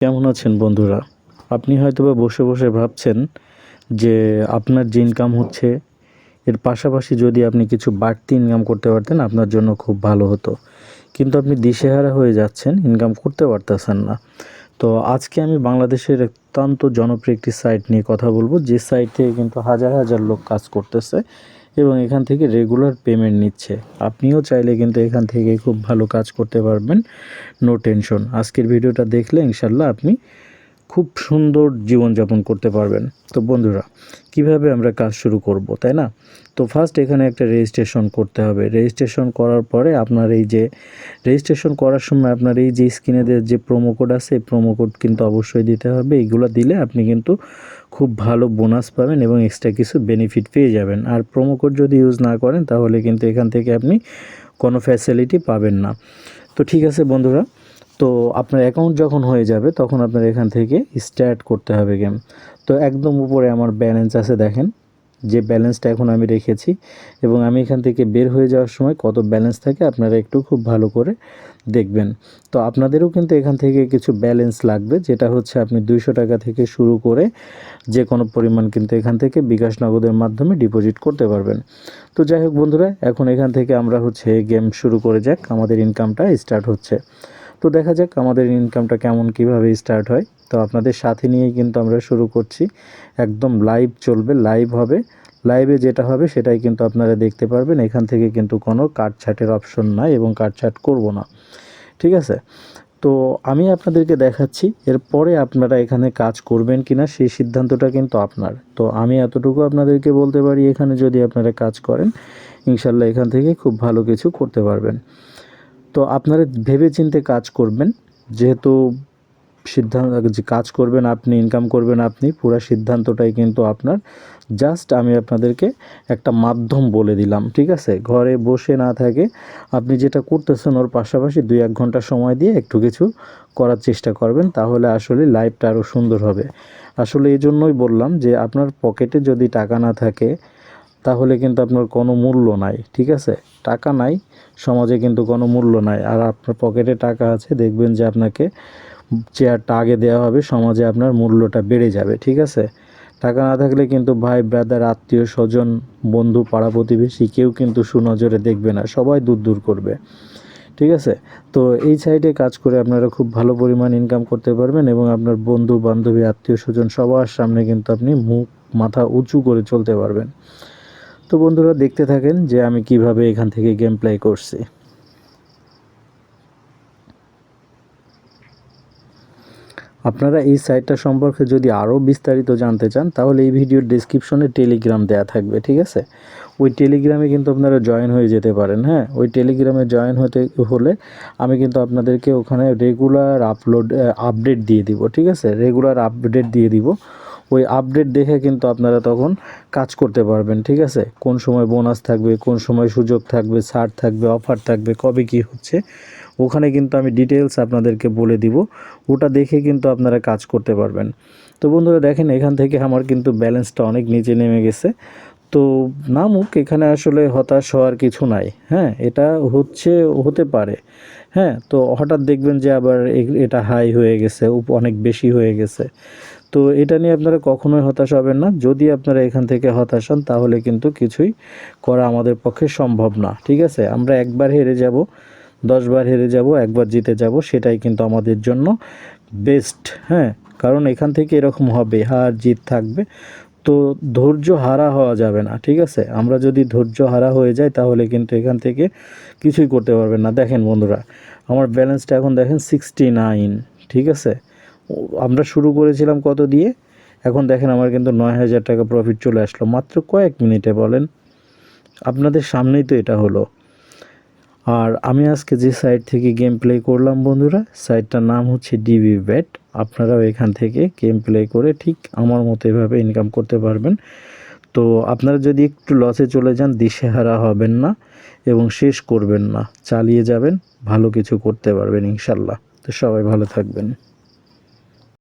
কেমন আছেন বন্ধুরা? আপনি হয়তোবা বসে বসে ভাবছেন যে আপনার যে ইনকাম হচ্ছে, এর পাশাপাশি যদি আপনি কিছু বাড়তি ইনকাম করতে পারতেন, আপনার জন্য খুব ভালো হতো। কিন্তু আপনি দিশেহারা হয়ে যাচ্ছেন ইনকাম করতে পারতেছেন না। তো আজকে আমি বাংলাদেশের অত্যন্ত জনপ্রিয় একটি সাইট নিয়ে কথা বলব, যে সাইট থেকে কিন্তু হাজার হাজার লোক কাজ করতেছে। এবং এখান থেকে রেগুলার পেমেন্ট নিচ্ছে। আপনিও চাইলে কিন্তু এখান থেকে খুব ভালো কাজ করতে পারবেন। নো টেনশন আজকের ভিডিওটা দেখলে ইনশাল্লাহ আপনি খুব সুন্দর জীবনযাপন করতে পারবেন। তো বন্ধুরা, কীভাবে আমরা কাজ শুরু করব, তাই না? তো ফার্স্ট এখানে একটা রেজিস্ট্রেশন করতে হবে। রেজিস্ট্রেশন করার পরে আপনার এই যে রেজিস্ট্রেশন করার সময় আপনার এই যে স্ক্রিনে যে প্রোমো কোড আছে, এই প্রোমো কোড কিন্তু অবশ্যই দিতে হবে। এইগুলো দিলে আপনি কিন্তু খুব ভালো বোনাস পাবেন এবং এক্সট্রা কিছু বেনিফিট পেয়ে যাবেন। আর প্রোমো কোড যদি ইউজ না করেন, তাহলে কিন্তু এখান থেকে আপনি কোনো ফ্যাসিলিটি পাবেন না। তো ঠিক আছে বন্ধুরা, তো আপনার অ্যাকাউন্ট যখন হয়ে যাবে, তখন আপনার এখান থেকে স্টার্ট করতে হবে গেম তো একদম উপরে আমার ব্যালেন্স আছে, দেখেন। যে ব্যালেন্সটা এখন আমি রেখেছি এবং আমি এখান থেকে বের হয়ে যাওয়ার সময় কত ব্যালেন্স থাকে আপনারা একটু খুব ভালো করে দেখবেন। তো আপনাদেরও কিন্তু এখান থেকে কিছু ব্যালেন্স লাগবে, যেটা হচ্ছে আপনি দুইশো টাকা থেকে শুরু করে যে কোনো পরিমাণ কিন্তু এখান থেকে বিকাশ নগদের মাধ্যমে ডিপোজিট করতে পারবেন। তো যাই হোক বন্ধুরা, এখন এখান থেকে আমরা হচ্ছে গেম শুরু করে যাক, আমাদের ইনকামটা স্টার্ট হচ্ছে। তো দেখা যাক আমাদের ইনকামটা কেমন, কীভাবে স্টার্ট হয়। তো আপনাদের সাথে নিয়েই কিন্তু আমরা শুরু করছি। একদম লাইভ চলবে লাইভ হবে। লাইভে যেটা হবে সেটাই কিন্তু আপনারা দেখতে পারবেন। এখান থেকে কিন্তু কোনো কাটছাটের অপশন নাই এবং কাটছাট করব না। ঠিক আছে? তো আমি আপনাদেরকে দেখাচ্ছি, এরপরে আপনারা এখানে কাজ করবেন কি না সেই সিদ্ধান্তটা কিন্তু আপনার। তো আমি এতটুকু আপনাদেরকে বলতে পারি, এখানে যদি আপনারা কাজ করেন, ইনশাল্লাহ এখান থেকে খুব ভালো কিছু করতে পারবেন। তো আপনারা ভেবে চিনতে কাজ করবেন, যেহেতু সিদ্ধান্ত, যে কাজ করবেন আপনি ইনকাম করবেন আপনি, পুরো সিদ্ধান্তটাই কিন্তু আপনার। জাস্ট আমি আপনাদেরকে একটা মাধ্যম বলে দিলাম, ঠিক আছে? ঘরে বসে না থাকে আপনি যেটা করতেছেন ওর পাশাপাশি দুই এক ঘণ্টা সময় দিয়ে একটু কিছু করার চেষ্টা করবেন, তাহলে আসলে লাইফটা আরও সুন্দর হবে। আসলে এই জন্যই বললাম যে আপনার পকেটে যদি টাকা না থাকে তাহলে কিন্তু আপনার কোনো মূল্য নাই, ঠিক আছে? টাকা নাই, সমাজে কিন্তু কোনো মূল্য নাই। আর আপনার পকেটে টাকা আছে, দেখবেন যে আপনাকে চেয়ারটা আগে দেওয়া হবে, সমাজে আপনার মূল্যটা বেড়ে যাবে, ঠিক আছে? টাকা না থাকলে কিন্তু ভাই ব্রাদার আত্মীয়, স্বজন, বন্ধু, পাড়া প্রতিবেশী কেউ কিন্তু সুনজরে দেখবে না, সবাই দূর দূর করবে, ঠিক আছে? তো এই সাইডে কাজ করে আপনারা খুব ভালো পরিমাণ ইনকাম করতে পারবেন এবং আপনার বন্ধু, বান্ধবী, আত্মীয়, স্বজন সবার সামনে কিন্তু আপনি মুখ, মাথা উঁচু করে চলতে পারবেন। তো বন্ধুরা দেখতে থাকেন যে আমি কীভাবে এখান থেকে গেম প্লে করছি। আপনারা এই সাইটটা সম্পর্কে যদি আরও বিস্তারিত জানতে চান, তাহলে এই ভিডিওর ডিসক্রিপশনে টেলিগ্রাম দেওয়া থাকবে, ঠিক আছে? ওই টেলিগ্রামে কিন্তু আপনারা জয়েন হয়ে যেতে পারেন হ্যাঁ? ওই টেলিগ্রামে জয়েন হতে, হলে আমি কিন্তু আপনাদেরকে ওখানে রেগুলার আপলোড আপডেট দিয়ে দিব, ঠিক আছে? রেগুলার আপডেট দিয়ে দিব। ওই আপডেট দেখে কিন্তু আপনারা তখন কাজ করতে পারবেন, ঠিক আছে? কোন সময় বোনাস থাকবে, কোন সময় সুযোগ থাকবে, ছাড় থাকবে অফার থাকবে, কবে কি হচ্ছে, ওখানে কিন্তু আমি ডিটেলস আপনাদেরকে বলে দিব। ওটা দেখে কিন্তু আপনারা কাজ করতে পারবেন। তো বন্ধুরা, দেখেন এখান থেকে আমার কিন্তু ব্যালেন্সটা অনেক নিচে নেমে গেছে। তো নামুক, এখানে আসলে হতাশ হওয়ার কিছু নাই হ্যাঁ? এটা হচ্ছে, হতে পারে হ্যাঁ? তো হঠাৎ দেখবেন যে আবার এটা হাই হয়ে গেছে অনেক বেশি হয়ে গেছে। তো এটা নিয়ে আপনারা কখনোই হতাশ হবেন না। যদি আপনারা এখান থেকে হতাশ হন, তাহলে কিন্তু কিছুই করা আমাদের পক্ষে সম্ভব না, ঠিক আছে? আমরা একবার হেরে যাব, দশবার হেরে যাব, একবার জিতে যাব, সেটাই কিন্তু আমাদের জন্য বেস্ট হ্যাঁ? কারণ এখান থেকে এরকম হবে, হার জিত থাকবে। তো ধৈর্য হারা হওয়া যাবে না, ঠিক আছে? আমরা যদি ধৈর্য হারা হয়ে যাই, তাহলে কিন্তু এখান থেকে কিছুই করতে পারবেন না। দেখেন বন্ধুরা, আমার ব্যালেন্সটা এখন দেখেন সিক্সটি নাইন ঠিক আছে? আমরা শুরু করেছিলাম কত দিয়ে? এখন দেখেন আমার কিন্তু নয় হাজার টাকা প্রফিট চলে আসলো। মাত্র কয়েক মিনিটে বলেন। আপনাদের সামনেই তো এটা হলো। আর আমি আজকে যে সাইট থেকে গেম প্লে করলাম বন্ধুরা সাইটটার নাম হচ্ছে ডিবি ব্যাট আপনারাও এখান থেকে গেম প্লে করে ঠিক আমার মতো এভাবে ইনকাম করতে পারবেন। তো আপনারা যদি একটু লসে চলে যান, দিশেহারা হবেন না এবং শেষ করবেন না। চালিয়ে যাবেন, ভালো কিছু করতে পারবেন ইনশাল্লাহ। তো সবাই ভালো থাকবেন।